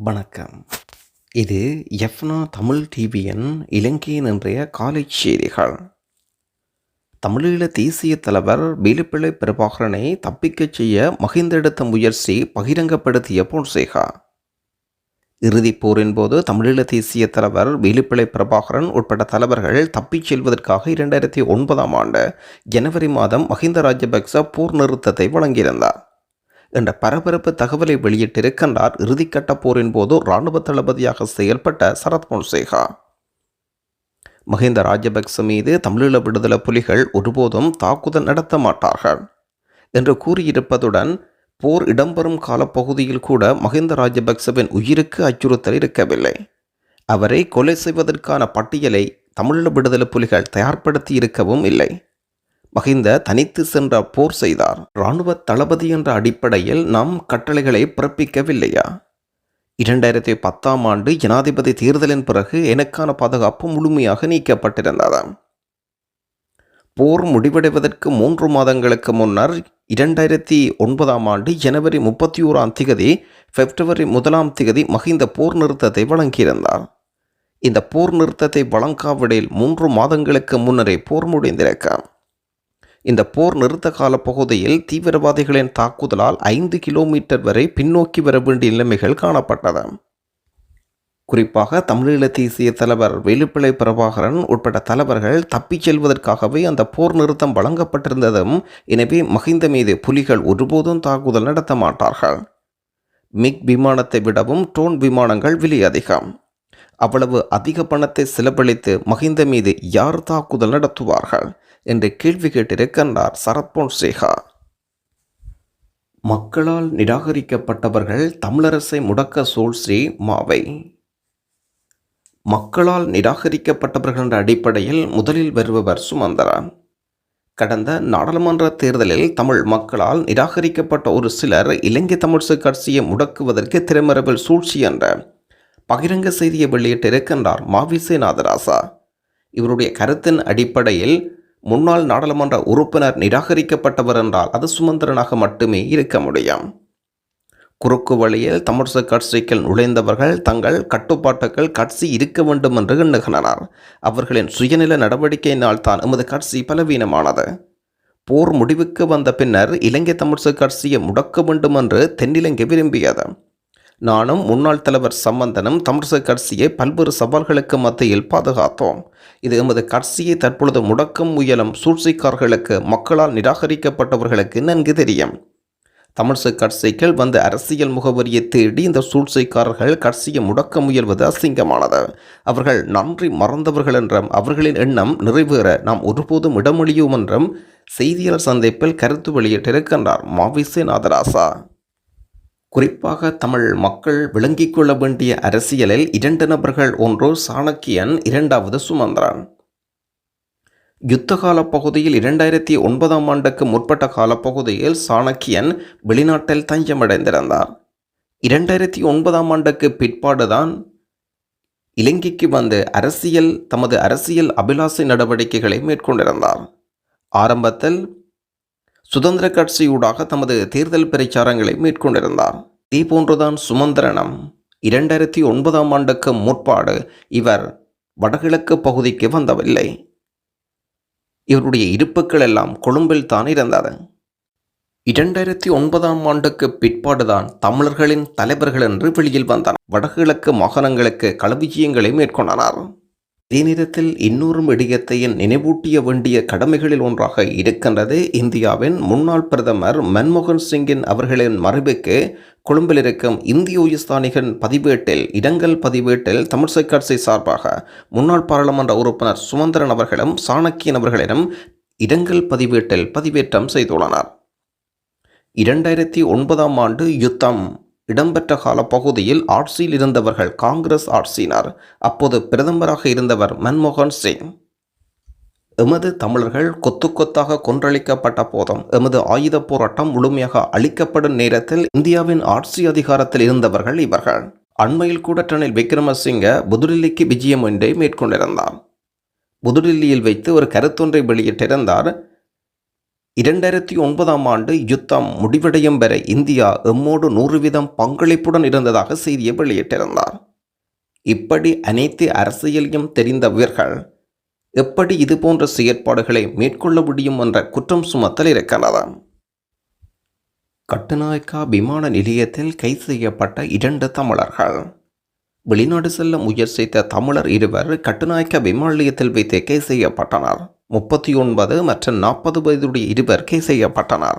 வணக்கம். இது எஃப்னா தமிழ் டிவியின் இலங்கையின் இன்றைய காலை செய்திகள். தமிழீழ தேசிய தலைவர் வேலுப்பிள்ளை பிரபாகரனை தப்பிக்கச் செய்ய மகிந்த எடுத்த முயற்சி பகிரங்கப்படுத்திய போன்சேகா. இறுதிப் போரின் போது தமிழீழ தேசிய தலைவர் வேலுப்பிள்ளை பிரபாகரன் உட்பட்ட தலைவர்கள் தப்பிச் செல்வதற்காக இரண்டாயிரத்தி ஒன்பதாம் ஆண்டு ஜனவரி மாதம் மஹிந்த ராஜபக்ச போர் நிறுத்தத்தை வழங்கியிருந்தார். என்ற பரபரப்பு தகவலை வெளியிட்டிருக்கின்றார் இறுதிக்கட்ட போரின் போது இராணுவ தளபதியாக செயல்பட்ட சரத் பொன்சேகா. மஹிந்த ராஜபக்ச மீது தமிழீழ விடுதலை புலிகள் ஒருபோதும் தாக்குதல் நடத்த மாட்டார்கள் என்று கூறியிருப்பதுடன் போர் இடம்பெறும் காலப்பகுதியில் கூட மஹிந்த ராஜபக்சவின் உயிருக்கு அச்சுறுத்தல் இருக்கவில்லை. அவரை கொலை செய்வதற்கான பட்டியலை தமிழீழ விடுதலை புலிகள் தயார்படுத்தி இருக்கவும் இல்லை. மகிந்த தனித்து சென்ற போர் செய்தார். இராணுவ தளபதி என்ற அடிப்படையில் நாம் கட்டளைகளை பிறப்பிக்கவில்லையா? இரண்டாயிரத்தி பத்தாம் ஆண்டு ஜனாதிபதி தேர்தலின் பிறகு எனக்கான பாதுகாப்பு முழுமையாக நீக்கப்பட்டிருந்தது. போர் முடிவடைவதற்கு மூன்று மாதங்களுக்கு முன்னர் இரண்டாயிரத்தி ஒன்பதாம் ஆண்டு ஜனவரி முப்பத்தி ஓராம் திகதி பிப்ரவரி முதலாம் திகதி மகிந்த போர் நிறுத்தத்தை வழங்கியிருந்தார். இந்த போர் நிறுத்தத்தை வழங்காவிடையில் மூன்று மாதங்களுக்கு முன்னரே போர் முடிந்திருக்க இந்த போர் நிறுத்த கால பகுதியில் தீவிரவாதிகளின் தாக்குதலால் ஐந்து கிலோமீட்டர் வரை பின்னோக்கி வர வேண்டிய நிலைமைகள் காணப்பட்டது. குறிப்பாக தமிழீழ தேசிய தலைவர் வேலுப்பிள்ளை பிரபாகரன் உட்பட்ட தலைவர்கள் தப்பிச் செல்வதற்காகவே அந்த போர் நிறுத்தம் வழங்கப்பட்டிருந்ததும் எனவே மகிந்த மீது புலிகள் ஒருபோதும் தாக்குதல் நடத்த மாட்டார்கள். மிக் விமானத்தை விடவும் டோன் விமானங்கள் விலை அதிகம். அவ்வளவு அதிக பணத்தை செலவழித்து மகிந்த மீது யார் தாக்குதல் நடத்துவார்கள்? என்று கேள்வி கேட்டிருக்கின்றார் சரத் பொன்சேகா மக்களால் நிராகரிக்கப்பட்டவர்கள் தமிழரசை முடக்க சூழ்ச்சி மாவை. மக்களால் நிராகரிக்கப்பட்டவர்கள் என்ற அடிப்படையில் முதலில் வருபவர் சுமந்தரா. கடந்த நாடாளுமன்ற தேர்தலில் தமிழ் மக்களால் நிராகரிக்கப்பட்ட ஒரு சிலர் இலங்கை தமிழ்சு கட்சியை முடக்குவதற்கு திறமரபில் சூழ்ச்சி என்ற பகிரங்க செய்தியை வெளியிட்டிருக்கின்றார் மாவிசே நாதராசா இவருடைய கருத்தின் அடிப்படையில் முன்னாள் நாடாளுமன்ற உறுப்பினர் நிராகரிக்கப்பட்டவர் என்றால் அது சுமந்திரனாக மட்டுமே இருக்க முடியும். குறுக்கு வழியில் தமிழ்ச கட்சிக்குள் நுழைந்தவர்கள் தங்கள் கட்டுப்பாட்டுக்கள் கட்சி இருக்க வேண்டும் என்று எண்ணுகின்றனர். அவர்களின் சுயநில நடவடிக்கையினால் தான் எமது கட்சி பலவீனமானது. போர் முடிவுக்கு வந்த பின்னர் இலங்கை தமிழ்ச கட்சியை முடக்க வேண்டும் என்று தென்னிலங்கை விரும்பியது. நானும் முன்னாள் தலைவர் சம்பந்தனும் தமிழ்ச கட்சியை பல்வேறு சவால்களுக்கு மத்தியில் பாதுகாத்தோம். இது எமது கட்சியை தற்பொழுது முடக்கும் முயலும் சூழ்ச்சிக்காரர்களுக்கு மக்களால் நிராகரிக்கப்பட்டவர்களுக்கு நன்கு தெரியும். தமிழிசை கட்சிகள் வந்த அரசியல் முகவரியை தேடி இந்த சூழ்ச்சிக்காரர்கள் கட்சியை முடக்க முயல்வது அசிங்கமானது. அவர்கள் நன்றி மறந்தவர்கள் என்றும் அவர்களின் எண்ணம் நிறைவேற நாம் ஒருபோதும் இடமொழியும் என்றும் செய்தியாளர் சந்திப்பில் கருத்து வெளியிட்டிருக்கின்றார் மாவிசே நாதராசா குறிப்பாக தமிழ் மக்கள் விளங்கிக் கொள்ள வேண்டிய அரசியலில் இரண்டு நபர்கள் ஒன்று சாணக்கியன் இரண்டாவது சுமந்திரன். யுத்தகால பகுதியில் இரண்டாயிரத்தி ஒன்பதாம் ஆண்டுக்கு முற்பட்ட காலப்பகுதியில் சாணக்கியன் வெளிநாட்டில் தஞ்சமடைந்திருந்தார். இரண்டாயிரத்தி ஒன்பதாம் ஆண்டுக்கு பிற்பாடுதான் இலங்கைக்கு வந்து அரசியல் தமது அரசியல் அபிலாசை நடவடிக்கைகளை மேற்கொண்டிருந்தார். ஆரம்பத்தில் சுதந்திர கட்சியூடாக தமது தேர்தல் பிரச்சாரங்களை மேற்கொண்டிருந்தார். இதே போன்றுதான் சுமந்திரனம் இரண்டாயிரத்தி ஒன்பதாம் ஆண்டுக்கு முற்பாடு இவர் வடகிழக்கு பகுதிக்கு வந்தவில்லை. இவருடைய இருப்புக்கள் எல்லாம் கொழும்பில் தான் இருந்தது. இரண்டாயிரத்தி ஒன்பதாம் ஆண்டுக்கு பிற்பாடுதான் தமிழர்களின் தலைவர்கள் என்று வெளியில் வந்தனர். வடகிழக்கு மாகாணங்களுக்கு களவிஜயங்களை மேற்கொண்டனர். அதே நேரத்தில் இன்னொரு விடயத்தையும் நினைவூட்டிய வேண்டிய கடமைகளில் ஒன்றாக இருக்கின்றது இந்தியாவின் முன்னாள் பிரதமர் மன்மோகன் சிங்கின் அவர்களின் மறைவுக்கு கொழும்பில் இருக்கும் இந்திய உயிர்ஸ்தானிகன் பதிவேட்டில் இடங்கள் பதிவேட்டில் தமிழ்சை கட்சி சார்பாக முன்னாள் பாராளுமன்ற உறுப்பினர் சுமந்திரன் அவர்களும் சாணக்கியன் அவர்களிடம் இடங்கள் பதிவேட்டில் பதிவேற்றம் செய்துள்ளனர். இரண்டாயிரத்தி ஒன்பதாம் ஆண்டு யுத்தம் இடம்பெற்ற காலப்பகுதியில் ஆட்சியில் இருந்தவர்கள் காங்கிரஸ் ஆட்சியினர். அப்போது பிரதமராக இருந்தவர் மன்மோகன் சிங். எமது தமிழர்கள் கொத்து கொத்தாக கொன்றளிக்கப்பட்ட போதும் எமது ஆயுத போராட்டம் முழுமையாக அளிக்கப்படும் நேரத்தில் இந்தியாவின் ஆட்சி அதிகாரத்தில் இருந்தவர்கள் இவர்கள். அண்மையில் கூட டனில் விக்ரமசிங்க புதுடில்லிக்கு விஜயம் ஒன்றை மேற்கொண்டிருந்தார். புதுடில்லியில் வைத்து ஒரு கருத்தொன்றை வெளியிட்டிருந்தார். இரண்டாயிரத்தி ஒன்பதாம் ஆண்டு யுத்தம் முடிவடையும் வரை இந்தியா எம்மோடு நூறு வீதம் பங்களிப்புடன் இருந்ததாக செய்தியை வெளியிட்டிருந்தார். இப்படி அனைத்து அரசியலையும் தெரிந்த வீரர்கள் எப்படி இதுபோன்ற செயற்பாடுகளை மேற்கொள்ள முடியும் என்ற குற்றம் சுமத்தல் இருக்கிறது. கட்டுநாயக்கா விமான நிலையத்தில் கைது செய்யப்பட்ட இரண்டு தமிழர்கள். வெளிநாடு செல்ல முயற்சித்த தமிழர் இருவர் கட்டுநாயக்க விமான நிலையத்தில் வைத்து கைது செய்யப்பட்டனர். முப்பத்தி ஒன்பது மற்றும் நாற்பது வயதுடைய இருவர் கைது செய்யப்பட்டனர்.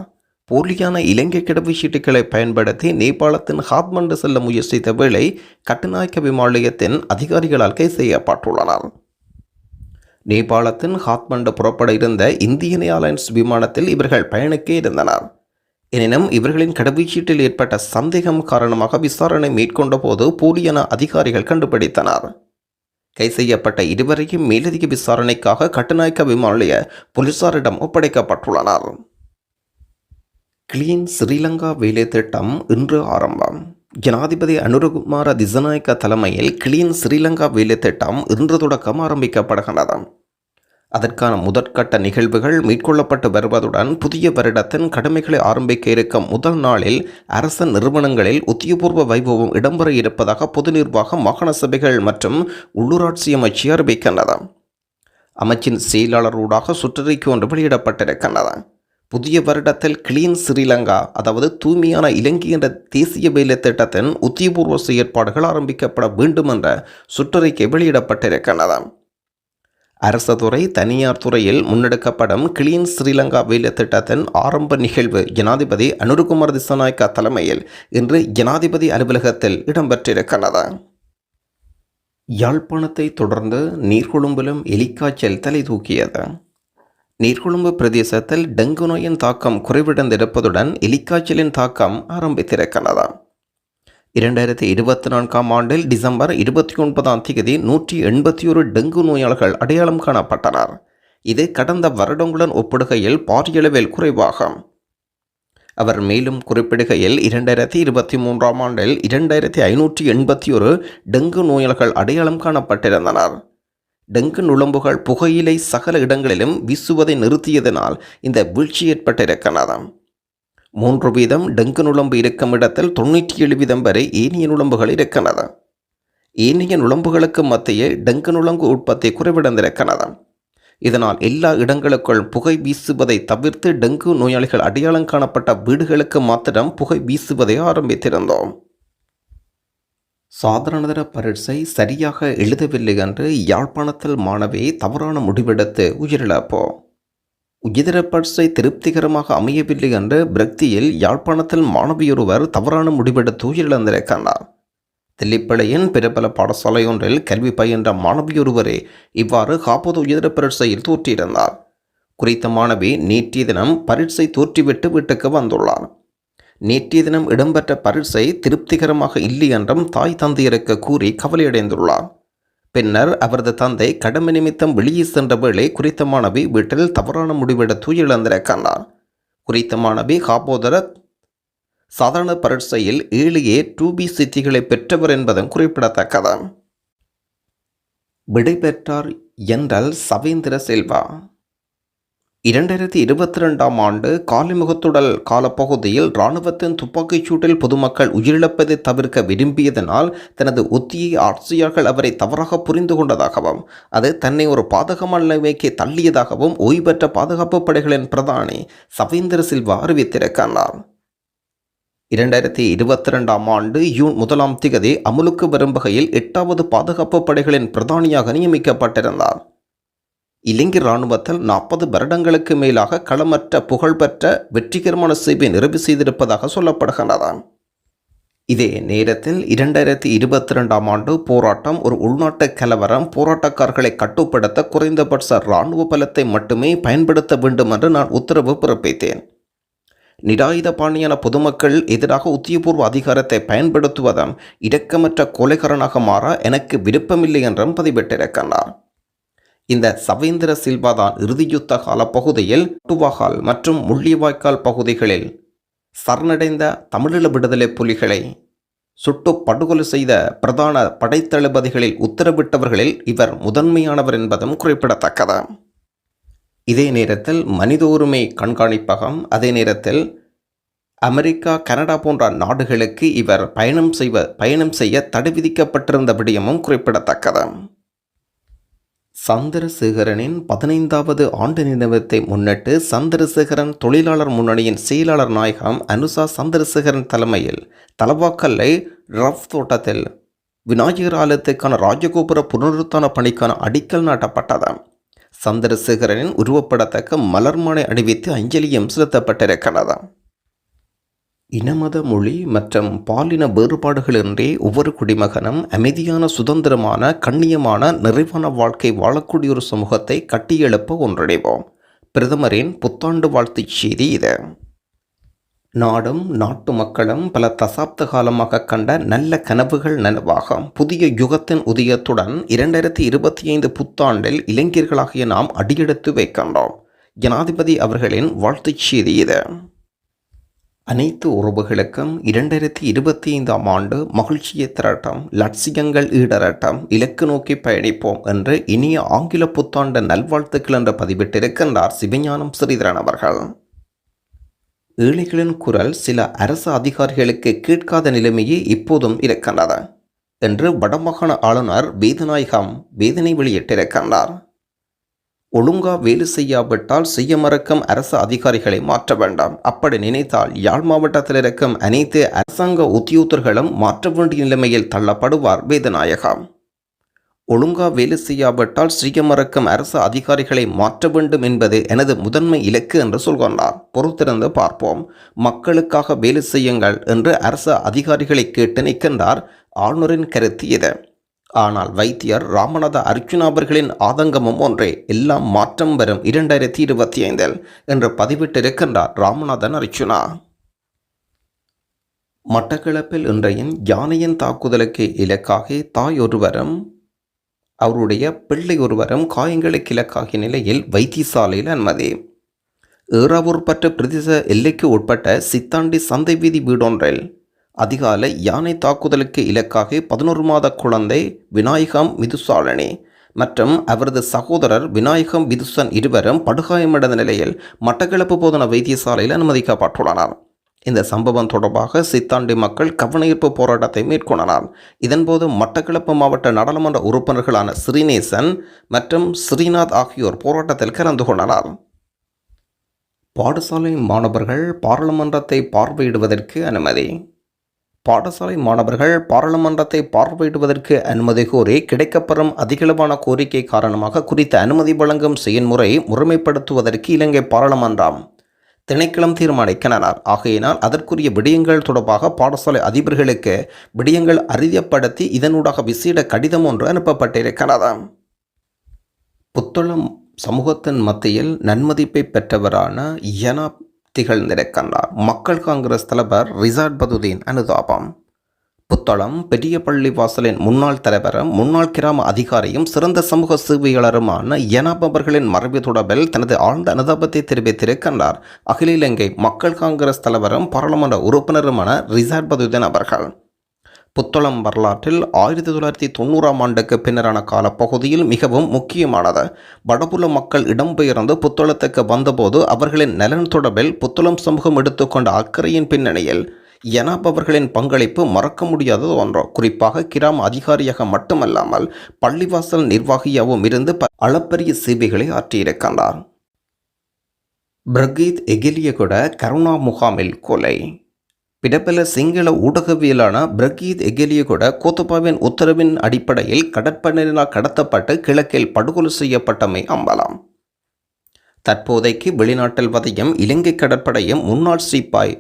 போலியான இலங்கை கிடவுச்சீட்டுகளை பயன்படுத்தி நேபாளத்தின் ஹாத்மண்டு செல்ல முயற்சித்த வேளை கட்டுநாயக்க விமாலயத்தின் அதிகாரிகளால் கைது செய்யப்பட்டுள்ளனர். நேபாளத்தின் ஹாத்மண்டு புறப்பட இருந்த இந்தியன் ஏர்லைன்ஸ் விமானத்தில் இவர்கள் பயணிக்க இருந்தனர். எனினும் இவர்களின் கடவுச்சீட்டில் ஏற்பட்ட சந்தேகம் காரணமாக விசாரணை மேற்கொண்ட போது போலியான அதிகாரிகள் கண்டுபிடித்தனர். கை செய்யப்பட்ட இருவரையும் மேலதிக விசாரணைக்காக கட்டுநாயக்க விமான நிலைய போலீசாரிடம் ஒப்படைக்கப்பட்டுள்ளனர். கிளீன் ஸ்ரீலங்கா வேலை திட்டம் இன்று ஆரம்பம். ஜனாதிபதி அனுரகுமார திசநாயக்க தலைமையில் கிளீன் ஸ்ரீலங்கா வேலை திட்டம் இன்று தொடக்கம் ஆரம்பிக்கப்படுகின்றது. அதற்கான முதற்கட்ட நிகழ்வுகள் மேற்கொள்ளப்பட்டு வருவதுடன் புதிய வருடத்தின் கடமைகளை ஆரம்பிக்க இருக்கும் முதல் நாளில் அரச நிறுவனங்களில் உத்தியபூர்வ வைபவம் இடம்பெற இருப்பதாக பொது நிர்வாகம் மாகாண சபைகள் மற்றும் உள்ளூராட்சி அமைச்சு அறிவிக்கின்றது அமைச்சின் செயலாளரூடாக சுற்றறிக்கை ஒன்று வெளியிடப்பட்டிருக்கின்றது. புதிய வருடத்தில் கிளீன் ஸ்ரீலங்கா அதாவது தூய்மையான இலங்கை என்ற தேசிய வேலை திட்டத்தின் உத்தியபூர்வ செயற்பாடுகள் ஆரம்பிக்கப்பட வேண்டும் என்ற சுற்றறிக்கை வெளியிடப்பட்டிருக்கின்றது. அரச துறை தனியார் துறையில் முன்னெடுக்கப்படும் கிளீன் ஸ்ரீலங்கா வேலை திட்டத்தின் ஆரம்ப நிகழ்வு ஜனாதிபதி அனுருகுமார் திசநாயக்கா தலைமையில் இன்று ஜனாதிபதி அலுவலகத்தில் இடம்பெற்றிருக்கிறது. யாழ்ப்பாணத்தை தொடர்ந்து நீர்கொழும்பிலும் எலிக்காய்ச்சல் தலை தூக்கியது. நீர்கொழும்பு பிரதேசத்தில் டெங்கு நோயின் தாக்கம் குறைவடைந்திருப்பதுடன் எலிக்காய்ச்சலின் தாக்கம் ஆரம்பித்திருக்கிறது. இரண்டாயிரத்தி இருபத்தி நான்காம் ஆண்டில் டிசம்பர் இருபத்தி ஒன்பதாம் தேதி நூற்றி எண்பத்தி ஒரு டெங்கு நோயாளர்கள் அடையாளம் காணப்பட்டனர். இது கடந்த வருடங்களுடன் ஒப்பிடுகையில் பாரியளவில் குறைவாகும் அவர் மேலும் குறிப்பிடுகையில் இரண்டாயிரத்தி இருபத்தி மூன்றாம் ஆண்டில் இரண்டாயிரத்தி ஐநூற்றி எண்பத்தி ஒரு டெங்கு நோயாளர்கள் அடையாளம் காணப்பட்டிருந்தனர். டெங்கு நுழம்புகள் புகையிலை சகல இடங்களிலும் வீசுவதை நிறுத்தியதனால் இந்த வீழ்ச்சி ஏற்பட்டிருக்கிறது. மூன்று வீதம் டெங்கு நுழம்பு இருக்கும் இடத்தில் தொண்ணூற்றி ஏழு வீதம் வரை ஏனைய நுழம்புகள் இருக்கிறது ஏனைய நுழம்புகளுக்கு மத்தியே டெங்கு நுழம்பு உற்பத்தி குறைவிடந்திருக்கிறது இதனால் எல்லா இடங்களுக்குள் புகை வீசுவதை தவிர்த்து டெங்கு நோயாளிகள் அடையாளம் காணப்பட்ட வீடுகளுக்கு மாத்திரம் புகை வீசுவதை ஆரம்பித்திருந்தோம். சாதாரணதர பரீட்சை சரியாக எழுதவில்லை என்று யாழ்ப்பாணத்தில் மாணவி தவறான முடிவெடுத்து உயிரிழப்போம். உயர்தர திருப்திகரமாக அமையவில்லை என்று பிரக்தியில் யாழ்ப்பாணத்தில் மாணவியொருவர் தவறான முடிவெடுத்து உயிரிழந்திருக்கிறார் தில்லிப்பளையின் பிரபல பாடசாலையொன்றில் கல்வி பயின்ற மாணவியொருவரே இவ்வாறு காப்பது உயர்தர தோற்றியிருந்தார். குறித்த மாணவி நேற்றைய தினம் பரீட்சை தோற்றிவிட்டு வீட்டுக்கு வந்துள்ளார். நேற்றைய தினம் இடம்பெற்ற பரீட்சை திருப்திகரமாக இல்லை என்றும் தாய் தந்தையருக்கு கூறி கவலையடைந்துள்ளார். பின்னர் அவரது தந்தை கடமை நிமித்தம் வெளியே சென்ற வேளை குறித்த மாணவி வீட்டில் தவறான முடிவெடுத்து கண்டார். குறித்த மாணவி காபோதர சாதாரண பரீட்சையில் ஏழு ஏ டூ பி சித்திகளை பெற்றவர் என்பதும் குறிப்பிடத்தக்கது. விடைபெற்றார் என்றால் சவேந்திர செல்வா. இரண்டாயிரத்தி இருபத்தி ரெண்டாம் ஆண்டு காலிமுகத்துடல் காலப்பகுதியில் இராணுவத்தின் துப்பாக்கிச் சூட்டில் பொதுமக்கள் உயிரிழப்பதை தவிர்க்க விரும்பியதனால் தனது ஒத்தியை ஆட்சியாளர்கள் அவரை தவறாக புரிந்து கொண்டதாகவும் அது தன்னை ஒரு பாதகமான நிலைமைக்கு தள்ளியதாகவும் ஓய்வு பெற்ற பாதுகாப்பு படைகளின் பிரதானி சவேந்திர சில்வா அறிவித்திருக்கிறார். இரண்டாயிரத்தி இருபத்தி ரெண்டாம் ஆண்டு ஜூன் முதலாம் திகதி அமுலுக்கு வரும் வகையில் எட்டாவது பாதுகாப்பு படைகளின் பிரதானியாக நியமிக்கப்பட்டிருந்தார். இலங்கை இராணுவத்தில் நாற்பது வருடங்களுக்கு மேலாக களமற்ற புகழ்பெற்ற வெற்றிகரமான சேவை நிறைவு செய்திருப்பதாக சொல்லப்படுகின்றது இதே நேரத்தில் இரண்டாயிரத்தி இருபத்தி ரெண்டாம் ஆண்டு போராட்டம் ஒரு உள்நாட்டு கலவரம் போராட்டக்காரர்களை கட்டுப்படுத்த குறைந்தபட்ச இராணுவ பலத்தை மட்டுமே பயன்படுத்த வேண்டும் என்று நான் உத்தரவு பிறப்பித்தேன். நிராயுத பாணியான பொதுமக்கள் எதிராக உத்தியபூர்வ அதிகாரத்தை பயன்படுத்துவதும் இடக்கமற்ற கொலைகாரனாக மாற எனக்கு விருப்பமில்லை என்றும் பதிவிட்டிருக்கிறார் இந்த சவேந்திர சில்வா தான் இறுதியுத்த கால பகுதியில் டுவாகால் மற்றும் முள்ளிவாய்க்கால் பகுதிகளில் சரணடைந்த தமிழீழ விடுதலை புலிகளை சுட்டு படுகொலை செய்த பிரதான படைத்தளபதிகளில் உத்தரவிட்டவர்களில் இவர் முதன்மையானவர் என்பதும் குறிப்பிடத்தக்கது. இதே நேரத்தில் மனித உரிமை கண்காணிப்பகம் அதே நேரத்தில் அமெரிக்கா கனடா போன்ற நாடுகளுக்கு இவர் பயணம் செய்வ பயணம் செய்ய தடை விதிக்கப்பட்டிருந்த விடயமும் குறிப்பிடத்தக்கது. சந்திரசேகரனின் பதினைந்தாவது ஆண்டு நினைவத்தை முன்னிட்டு சந்திரசேகரன் தொழிலாளர் முன்னணியின் செயலாளர் நாயகம் அனுசா சந்திரசேகரன் தலைமையில் தலவாக்கல்லை ரஃப் தோட்டத்தில் விநாயகர் ஆலயத்துக்கான ராஜகோபுர புனருத்தான பணிக்கான அடிக்கல் நாட்டப்பட்டது. சந்திரசேகரனின் உருவப்படத்தக்க மலர்மானை அணிவித்து அஞ்சலியும் செலுத்தப்பட்டிருக்கிறது. இனமத மொழி மற்றும் பாலின வேறுபாடுகளின்றி ஒவ்வொரு குடிமகனும் அமைதியான சுதந்திரமான கண்ணியமான நிறைவான வாழ்க்கை வாழக்கூடிய ஒரு சமூகத்தை கட்டியெழுப்ப ஒன்றிணைவோம். பிரதமரின் புத்தாண்டு வாழ்த்துச் செய்தி இது. நாடும் நாட்டு மக்களும் பல தசாப்த காலமாக கண்ட நல்ல கனவுகள் நனவாக புதிய யுகத்தின் உதயத்துடன் இரண்டாயிரத்தி இருபத்தி ஐந்து புத்தாண்டில் இளைஞர்களாகிய நாம் அடியெடுத்து வைக்கின்றோம். ஜனாதிபதி அவர்களின் வாழ்த்துச் செய்தி இது. அனைத்து உறவுகளுக்கும் இரண்டாயிரத்தி இருபத்தி ஐந்தாம் ஆண்டு மகிழ்ச்சியை திரட்டம் லட்சியங்கள் ஈடரட்டம் இலக்கு நோக்கி பயணிப்போம் என்று இனிய ஆங்கில புத்தாண்டு நல்வாழ்த்துக்கள் என்று பதிவிட்டிருக்கின்றார் சிவஞானம் ஸ்ரீதரன் அவர்கள். ஏழைகளின் குரல் சில அரசு அதிகாரிகளுக்கு கேட்காத நிலைமையே இப்போதும் இருக்கின்றது என்று வடமாகாண ஆளுநர் வேதநாயகம் வேதனை வெளியிட்டிருக்கின்றார். ஒழுங்கா வேலை செய்யாவிட்டால் செய்ய மறக்கும் அரசு அதிகாரிகளை மாற்ற வேண்டாம். அப்படி நினைத்தால் யாழ் மாவட்டத்தில் இருக்கும் அனைத்து அரசாங்க உத்தியோகர்களும் மாற்ற வேண்டிய நிலைமையில் தள்ளப்படுவார் வேதநாயகம். ஒழுங்கா வேலை செய்யாவிட்டால் செய்ய மறக்கும் அரசு அதிகாரிகளை மாற்ற வேண்டும் என்பது எனது முதன்மை இலக்கு என்று சொல்கின்றார் பொறுத்திருந்து பார்ப்போம். மக்களுக்காக வேலை செய்யுங்கள் என்று அரசு அதிகாரிகளை கேட்டு நிற்கின்றார். ஆளுநரின் கருத்து இது. ஆனால் வைத்தியர் ராமநாத அர்ஜுனா அவர்களின் ஆதங்கமும் ஒன்றே. எல்லாம் மாற்றம் வரும் இரண்டாயிரத்தி இருபத்தி ஐந்தில் என்று பதிவிட்டிருக்கின்றார் ராமநாதன் அர்ஜுனா. மட்டக்களப்பில் இன்றையின் யானையின் தாக்குதலுக்கு இலக்காக தாய் ஒருவரும் அவருடைய பிள்ளை ஒருவரும் காயங்களுக்கு இலக்காகிய நிலையில் வைத்தியசாலையில் அனுமதி. ஏறாவூர் பற்ற பிரதேச எல்லைக்கு உட்பட்ட சித்தாண்டி சந்தை வீதி வீடொன்றில் அதிகாலை யானை தாக்குதலுக்கு இலக்காக பதினோரு மாத குழந்தை விநாயகம் மிதுசாலனி. மற்றும் அவரது சகோதரர் விநாயகம் விதுசன் இருவரும் படுகாயமடைந்த நிலையில் மட்டக்களப்பு போதன வைத்தியசாலையில் அனுமதிக்கப்பட்டுள்ளனர். இந்த சம்பவம் தொடர்பாக சித்தாண்டி மக்கள் கவனஈர்ப்பு போராட்டத்தை மேற்கொண்டனர். இதன்போது மட்டக்களப்பு மாவட்ட நாடாளுமன்ற உறுப்பினர்களான ஸ்ரீநேசன் மற்றும் ஸ்ரீநாத் ஆகியோர் போராட்டத்தில் கலந்து கொண்டனர். பாடசாலை மாணவர்கள் பாராளுமன்றத்தை பார்வையிடுவதற்கு அனுமதி. பாடசாலை மாணவர்கள் பாராளுமன்றத்தை பார்வையிடுவதற்கு அனுமதி கோரி கிடைக்கப்பெறும் அதிகளவான கோரிக்கை காரணமாக குறித்த அனுமதி வழங்கும் செயல்முறை முறைமைப்படுத்துவதற்கு இலங்கை பாராளுமன்றம் திணைக்களம் தீர்மானிக்கின்றனர். ஆகையினால் அதற்குரிய விடயங்கள் தொடர்பாக பாடசாலை அதிபர்களுக்கு விடயங்கள் அறியப்படுத்தி இதனூடாக விசேட கடிதம் ஒன்று அனுப்பப்பட்டிருக்கிறது. புத்தளம் சமூகத்தின் மத்தியில் நன்மதிப்பை பெற்றவரான யனா திகழ்ந்திருக்கின்றார் மக்கள் காங்கிரஸ் தலைவர் ரிசார்ட் பதுதீன் அனுதாபம். புத்தளம் பெரிய பள்ளி வாசலின் முன்னாள் தலைவரும் முன்னாள் கிராம அதிகாரியும் சிறந்த சமூக சேவையாளருமான எனாப் அவர்களின் மறைவு தொடர்பில் தனது ஆழ்ந்த அனுதாபத்தை தெரிவித்திருக்கின்றார். அகில இலங்கை மக்கள் காங்கிரஸ் தலைவரும் பாராளுமன்ற உறுப்பினருமான ரிசார்ட் பதுதீன் அவர்கள். புத்தளம் வரலாற்றில் ஆயிரத்தி தொள்ளாயிரத்தி தொண்ணூறாம் ஆண்டுக்கு பின்னரான காலப்பகுதியில் மிகவும் முக்கியமானது. வடபுல மக்கள் இடம்பெயர்ந்து புத்தளத்துக்கு வந்தபோது அவர்களின் நலன் தொடர்பில் புத்தளம் சமூகம் எடுத்துக்கொண்ட அக்கறையின் பின்னணியில் எனாப் அவர்களின் பங்களிப்பு மறக்க முடியாதது ஒன்றோ. குறிப்பாக கிராம அதிகாரியாக மட்டுமல்லாமல் பள்ளிவாசல் நிர்வாகியாகவும் இருந்து ப- அளப்பரிய சேவைகளை ஆற்றியிருக்கின்றார். பிரகீத் எகிலிய கூட கருணா முகாமில் கொலை. பிடப்பல சிங்கள ஊடகவியலான பிரகீத் எகெலிய கூட கோத்தபாவின் உத்தரவின் அடிப்படையில் கடற்படையினால் கடத்தப்பட்டு கிழக்கில் படுகொலை செய்யப்பட்டமை அம்பலாம். தற்போதைக்கு வெளிநாட்டில் வதையும் இலங்கை கடற்படையும் முன்னாள் சிப்பாய்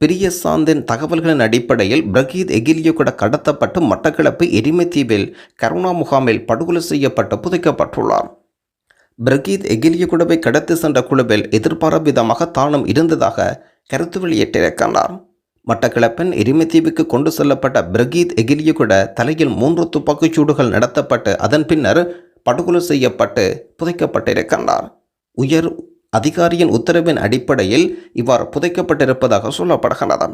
பிரியசாந்தின் தகவல்களின் அடிப்படையில் பிரகீத் எகிலியகொட கடத்தப்பட்டு மட்டக்களப்பு எரிமைத்தீவில் கருணா முகாமில் படுகொலை செய்யப்பட்டு புதைக்கப்பட்டுள்ளார். பிரகீத் எகிலியகுடவை கடத்தி சென்ற குழுவில் எதிர்பாராவிதமாக தானும் இருந்ததாக கருத்து வெளியிட்டிருக்கின்றார் மட்டக்களப்பின் எரிமத்தீவுக்கு கொண்டு செல்லப்பட்ட பிரகீத் எகிலியகுட தலையில் மூன்று துப்பாக்கிச்சூடுகள் நடத்தப்பட்டு அதன் பின்னர் படுகொலை செய்யப்பட்டு புதைக்கப்பட்டிருக்கின்றார் உயர் அதிகாரியின் உத்தரவின் அடிப்படையில் இவ்வாறு புதைக்கப்பட்டிருப்பதாக சொல்லப்படுகிறது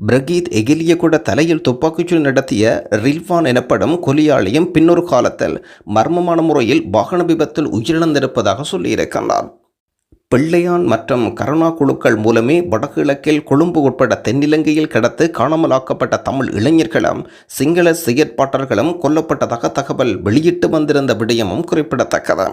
பிரகீத் எகிலியகுட தலையில் துப்பாக்கிச்சூடு நடத்திய ரில்வான் எனப்படும் கொலியாளியும் பின்னொரு காலத்தில் மர்மமான முறையில் வாகன விபத்தில் உயிரிழந்திருப்பதாக சொல்லியிருக்கின்றார். பிள்ளையான் மற்றும் கருணா குழுக்கள் மூலமே வடகிழக்கில் கொழும்பு உட்பட தென்னிலங்கையில் கடத்து காணாமலாக்கப்பட்ட தமிழ் இளைஞர்களும் சிங்கள செயற்பாட்டர்களும் கொல்லப்பட்டதாக தகவல் வெளியிட்டு வந்திருந்த விடயமும் குறிப்பிடத்தக்கது.